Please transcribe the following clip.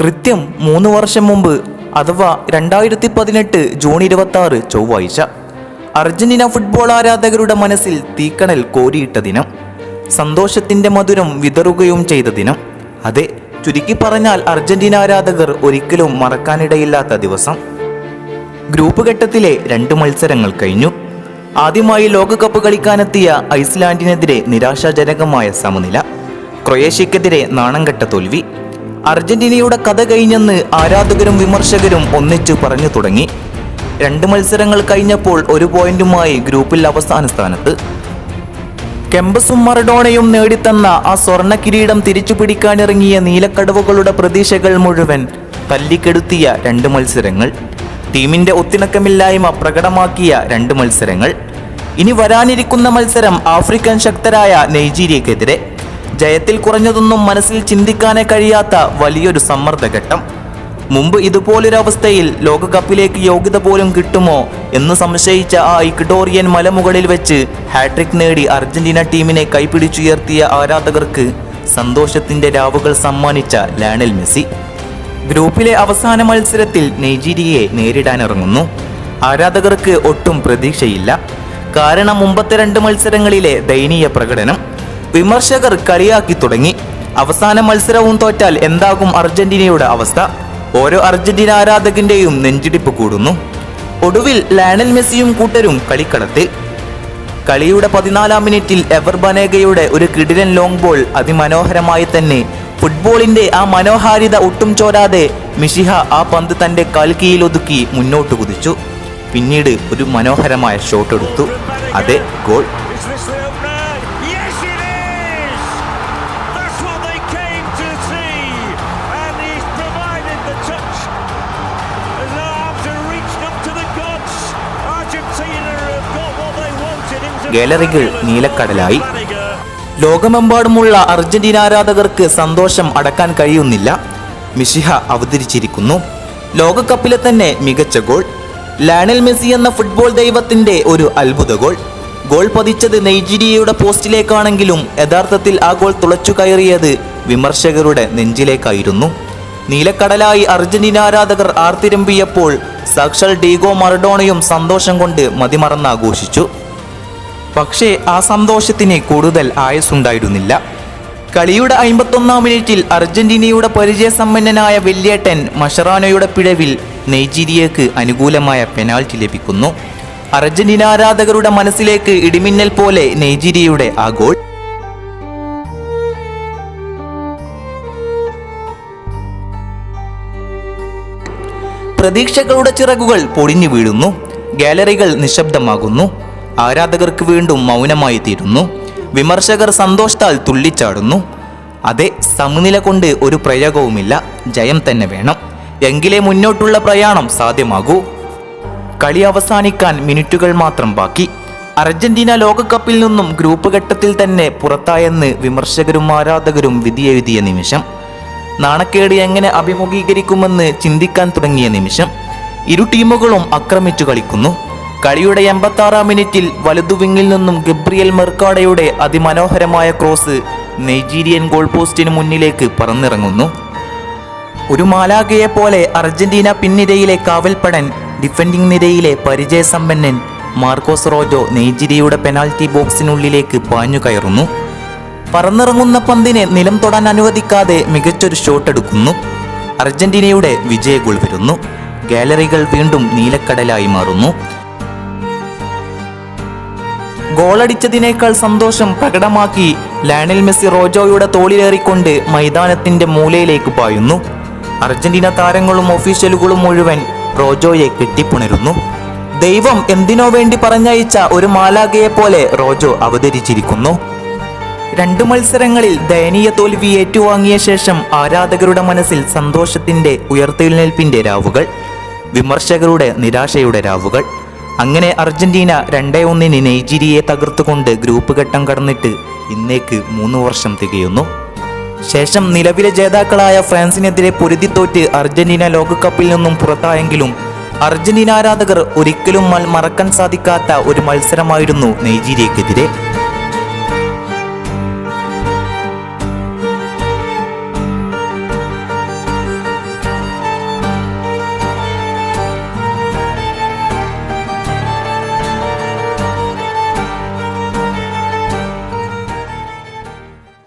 കൃത്യം മൂന്ന് വർഷം മുമ്പ് അഥവാ രണ്ടായിരത്തി പതിനെട്ട് ജൂൺ ഇരുപത്തി ആറ് ചൊവ്വാഴ്ച അർജന്റീന ഫുട്ബോൾ ആരാധകരുടെ മനസ്സിൽ തീക്കണൽ കോരിയിട്ട ദിനം. സന്തോഷത്തിന്റെ മധുരം വിതറുകയും ചെയ്ത ദിനം. അതെ ചുരുക്കി പറഞ്ഞാൽ അർജന്റീന ആരാധകർ ഒരിക്കലും മറക്കാനിടയില്ലാത്ത ദിവസം. ഗ്രൂപ്പ് ഘട്ടത്തിലെ രണ്ട് മത്സരങ്ങൾ കഴിഞ്ഞു. ആദ്യമായി ലോകകപ്പ് കളിക്കാനെത്തിയ ഐസ്ലാൻഡിനെതിരെ നിരാശാജനകമായ സമനില. ക്രൊയേഷ്യക്കെതിരെ നാണംകെട്ട തോൽവി. അർജന്റീനയുടെ കഥ കഴിഞ്ഞെന്ന് ആരാധകരും വിമർശകരും ഒന്നിച്ചു പറഞ്ഞു തുടങ്ങി. രണ്ട് മത്സരങ്ങൾ കഴിഞ്ഞപ്പോൾ ഒരു പോയിന്റുമായി ഗ്രൂപ്പിൽ അവസാന സ്ഥാനത്ത്. കെമ്പസും മറഡോണയും നേടിത്തന്ന ആ സ്വർണ കിരീടം തിരിച്ചു പിടിക്കാനിറങ്ങിയ നീലക്കടവുകളുടെ പ്രതീക്ഷകൾ മുഴുവൻ തല്ലിക്കെടുത്തിയ രണ്ട് മത്സരങ്ങൾ. ടീമിന്റെ ഒത്തിണക്കമില്ലായ്മ പ്രകടമാക്കിയ രണ്ട് മത്സരങ്ങൾ. ഇനി വരാനിരിക്കുന്ന മത്സരം ആഫ്രിക്കൻ ശക്തരായ നൈജീരിയക്കെതിരെ. ജയത്തിൽ കുറഞ്ഞതൊന്നും മനസ്സിൽ ചിന്തിക്കാനേ കഴിയാത്ത വലിയൊരു സമ്മർദ്ദഘട്ടം മുമ്പ് ഇതുപോലൊരവസ്ഥയിൽ ലോകകപ്പിലേക്ക് യോഗ്യത പോലും കിട്ടുമോ എന്ന് സംശയിച്ച ആ ഇക്ടോറിയൻ മലമുകളിൽ വെച്ച് ഹാട്രിക് നേടി അർജന്റീന ടീമിനെ കൈപിടിച്ചുയർത്തിയ ആരാധകർക്ക് സന്തോഷത്തിന്റെ രാവുകൾ സമ്മാനിച്ച ലയണൽ മെസ്സി. ഗ്രൂപ്പിലെ അവസാന മത്സരത്തിൽ നൈജീരിയയെ നേരിടാനിറങ്ങുന്നു. ആരാധകർക്ക് ഒട്ടും പ്രതീക്ഷയില്ല. കാരണം മുമ്പത്തെ രണ്ട് മത്സരങ്ങളിലെ ദയനീയ പ്രകടനം വിമർശകർ കളിയാക്കി തുടങ്ങി. അവസാന മത്സരവും തോറ്റാൽ എന്താകും അർജന്റീനയുടെ അവസ്ഥ? ഓരോ അർജന്റീന ആരാധകന്റെയും നെഞ്ചിടിപ്പ് കൂടുന്നു. ഒടുവിൽ ലയണൽ മെസ്സിയും കൂട്ടരും കളിക്കളത്തിൽ. കളിയുടെ പതിനാലാം മിനിറ്റിൽ എവർ ബനേഗയുടെ ഒരു കിടിലൻ ലോങ് ബോൾ അതിമനോഹരമായി തന്നെ ഫുട്ബോളിന്റെ ആ മനോഹാരിത ഒട്ടും ചോരാതെ മിഷിഹ ആ പന്ത് തന്റെ കാൽക്കീയിൽ ഒതുക്കി മുന്നോട്ട് കുതിച്ചു. പിന്നീട് ഒരു മനോഹരമായ ഷോട്ട് എടുത്തു. അതെ ഗോൾ. ഗാലറികൾ നീലക്കടലായി. ലോകമെമ്പാടുമുള്ള അർജന്റീന ആരാധകർക്ക് സന്തോഷം അടക്കാൻ കഴിയുന്നില്ല. മിഷിഹ അവതരിച്ചിരിക്കുന്നു. ലോകകപ്പിലെ തന്നെ മികച്ച ഗോൾ. ലയണൽ മെസ്സി എന്ന ഫുട്ബോൾ ദൈവത്തിന്റെ ഒരു അത്ഭുത ഗോൾ. ഗോൾ പതിച്ചത് നൈജീരിയയുടെ പോസ്റ്റിലേക്കാണെങ്കിലും യഥാർത്ഥത്തിൽ ആ ഗോൾ തുളച്ചു കയറിയത് വിമർശകരുടെ നെഞ്ചിലേക്കായിരുന്നു. നീലക്കടലായി അർജന്റീന ആരാധകർ ആർത്തിരമ്പിയപ്പോൾ സാക്ഷാൽ ഡീഗോ മറഡോണയും സന്തോഷം കൊണ്ട് മതിമറന്നാഘോഷിച്ചു. പക്ഷേ ആ സന്തോഷത്തിന് കൂടുതൽ ആയുസ്സുണ്ടായിരുന്നില്ല. കളിയുടെ അമ്പത്തൊന്നാം മിനിറ്റിൽ അർജന്റീനയുടെ പരിചയസമ്പന്നനായ വെല്ലിയേട്ടൻ മഷറാനോയുടെ പിഴവിൽ നൈജീരിയക്ക് അനുകൂലമായ പെനാൽറ്റി ലഭിക്കുന്നു. അർജന്റീന ആരാധകരുടെ മനസ്സിലേക്ക് ഇടിമിന്നൽ പോലെ നൈജീരിയയുടെ ആ ഗോൾ. പ്രതീക്ഷകളുടെ ചിറകുകൾ പൊടിഞ്ഞു വീഴുന്നു. ഗാലറികൾ നിശബ്ദമാകുന്നു. ആരാധകർക്ക് വീണ്ടും മൗനമായി തീരുന്നു. വിമർശകർ സന്തോഷത്താൽ തുള്ളിച്ചാടുന്നു. അതെ സമനില കൊണ്ട് ഒരു പ്രയോഗവുമില്ല. ജയം തന്നെ വേണം. എങ്കിലേ മുന്നോട്ടുള്ള പ്രയാണം സാധ്യമാകൂ. കളി അവസാനിക്കാൻ മിനിറ്റുകൾ മാത്രം ബാക്കി. അർജന്റീന ലോകകപ്പിൽ നിന്നും ഗ്രൂപ്പ് ഘട്ടത്തിൽ തന്നെ പുറത്തായെന്ന് വിമർശകരും ആരാധകരും വിധിയെഴുതിയ നിമിഷം. നാണക്കേട് എങ്ങനെ അഭിമുഖീകരിക്കുമെന്ന് ചിന്തിക്കാൻ തുടങ്ങിയ നിമിഷം. ഇരു ടീമുകളും ആക്രമിച്ചു കളിക്കുന്നു. കളിയുടെ എൺപത്താറാം മിനിറ്റിൽ വലതുവിങ്ങിൽ നിന്നും ഗബ്രിയൽ മെർക്കാഡയുടെ അതിമനോഹരമായ ക്രോസ് നൈജീരിയൻ ഗോൾ പോസ്റ്റിന് മുന്നിലേക്ക് പറന്നിറങ്ങുന്നു. ഒരു മാലാഖയെ പോലെ അർജന്റീന പിൻനിരയിലെ കാവൽപ്പടൻ ഡിഫൻഡിംഗ് നിരയിലെ പരിചയസമ്പന്നൻ മാർക്കോസ് റോജോ നൈജീരിയയുടെ പെനാൽറ്റി ബോക്സിനുള്ളിലേക്ക് പാഞ്ഞു കയറുന്നു. പറന്നിറങ്ങുന്ന പന്തിനെ നിലം തൊടാൻ അനുവദിക്കാതെ മികച്ചൊരു ഷോട്ട് എടുക്കുന്നു. അർജന്റീനയുടെ വിജയ ഗോൾ വരുന്നു. ഗാലറികൾ വീണ്ടും നീലക്കടലായി മാറുന്നു. ഗോളടിച്ചതിനേക്കാൾ സന്തോഷം പ്രകടമാക്കി ലയണൽ മെസ്സി റോജോയുടെ തോളിലേറിക്കൊണ്ട് മൈതാനത്തിന്റെ മൂലയിലേക്ക് പായുന്നു. അർജന്റീന താരങ്ങളും ഒഫീഷ്യലുകളും മുഴുവൻ റോജോയെ കെട്ടിപ്പുണരുന്നു. ദൈവം എന്തിനോ വേണ്ടി പറഞ്ഞയച്ച ഒരു മാലാഖയെ പോലെ റോജോ അവതരിച്ചിരിക്കുന്നു. രണ്ട് മത്സരങ്ങളിൽ ദയനീയ തോൽവി ഏറ്റുവാങ്ങിയ ശേഷം ആരാധകരുടെ മനസ്സിൽ സന്തോഷത്തിന്റെ ഉയർത്തെഴുന്നേൽപ്പിന്റെ രാവുകൾ വിമർശകരുടെ നിരാശയുടെ രാവുകൾ അങ്ങനെ അർജന്റീന രണ്ടേ ഒന്നിന് നൈജീരിയയെ തകർത്തുകൊണ്ട് ഗ്രൂപ്പ് ഘട്ടം കടന്നിട്ട് ഇന്നേക്ക് മൂന്ന് വർഷം തികയുന്നു. ശേഷം നിലവിലെ ജേതാക്കളായ ഫ്രാൻസിനെതിരെ പൊരുതിത്തോറ്റ് അർജന്റീന ലോകകപ്പിൽ നിന്നും പുറത്തായെങ്കിലും അർജന്റീന ആരാധകർ ഒരിക്കലും മറക്കാൻ സാധിക്കാത്ത ഒരു മത്സരമായിരുന്നു നൈജീരിയക്കെതിരെ.